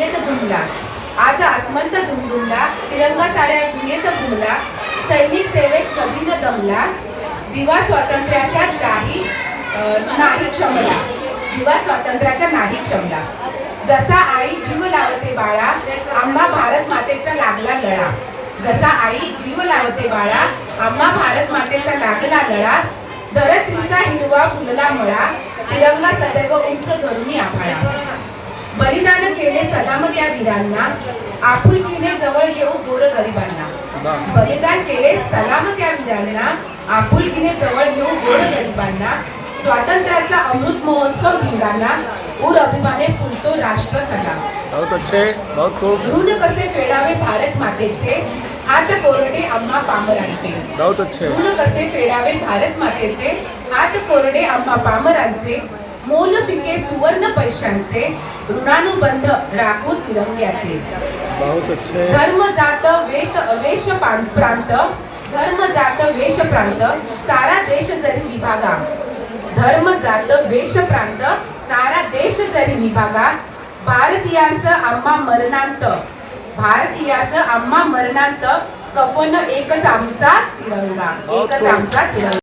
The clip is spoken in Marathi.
दुनियेत घुमला. आज आसमंत धुमधुमला तिरंगा साऱ्या दुनियेत घुमला. सैनिक सेवेत कधी न दमला. दिवा स्वातंत्र्याचा नाही नाही क्षमला. दिवा स्वातंत्र्याचा नाही क्षमला. जसा आई जीव लावते बाळा आम्हा भारत मातेचा लागला लळा. जसा आई जीव लावते बाळा आम्हा भारत मातेचा लागला लळा. धरत्रीचा हिरवा फुलला मळा तिरंगा सदैव उंच धरुणी आभाळा. बलिदान केले सलाम त्या वीरांना आपुलकीने जवळ घेऊ गोर गरिबांना. बलिदान केले सलाम त्या वीरांना आपुलकीने जवळ घेऊ गोर गरिबांना. स्वातंत्र्याचा अमृत महोत्सव धिंगाणा. उर अभिमाने फुलतो राष्ट्र सला बहुत अच्छे बहुत खूब. ऋण कसे फेडावे भारत मातेचे? हात कोरडे आम्हा पामरांचे. बहुत अच्छे. ऋण कसे फेडावे भारत मातेचे? हात कोरडे आम्हा पामरांचे. मोल फिके सुवर्ण पैशांचे ऋणानुबंध राखू तिरंग्याचे. धर्म जात वेत वेश पां- प्रांत धर्म जात वेश प्रांत सारा देश जरी विभागा. धर्म जात वेश प्रांत सारा देश जरी विभागा. भारतीयांचं आम्हा मरणांत भारतीयाचं आम्हा मरणांत कफन एकच आमचा तिरंगा. एकच आमचा तिरंगा.